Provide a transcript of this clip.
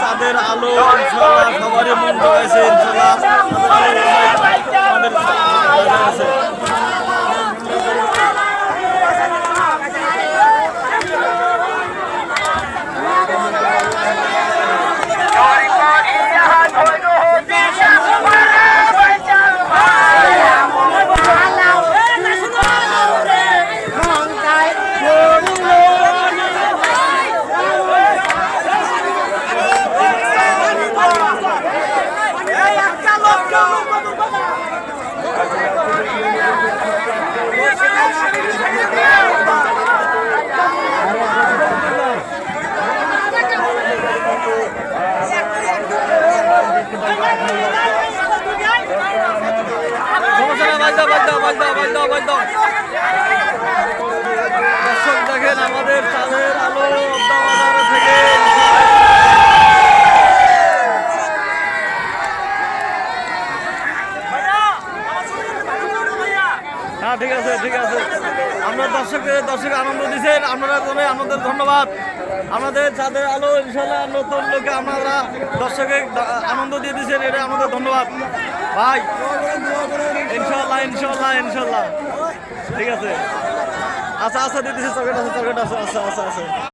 চাঁদের আলো ইনশাল্লাহ সবারই মন জোগাইছে ইনশাল্লাহ। আমাদের দেখেন আমাদের চাঁদের আলো ঠিক আছে ঠিক আছে। আমরা দর্শকদের দর্শক আনন্দ দিচ্ছেন। আপনারা জন্য আমাদের ধন্যবাদ। আমাদের যাদের আলো ইনশাল্লাহ নতুন লোকে আপনারা দর্শকে আনন্দ দিয়ে দিচ্ছেন, এটা আমাদের ধন্যবাদ। ভাই ইনশাল্লাহ ইনশাল্লাহ ইনশাল্লাহ ঠিক আছে। আচ্ছা আচ্ছা দিতেছে, চকেট আছে চকেট আছে আচ্ছা আচ্ছা আচ্ছা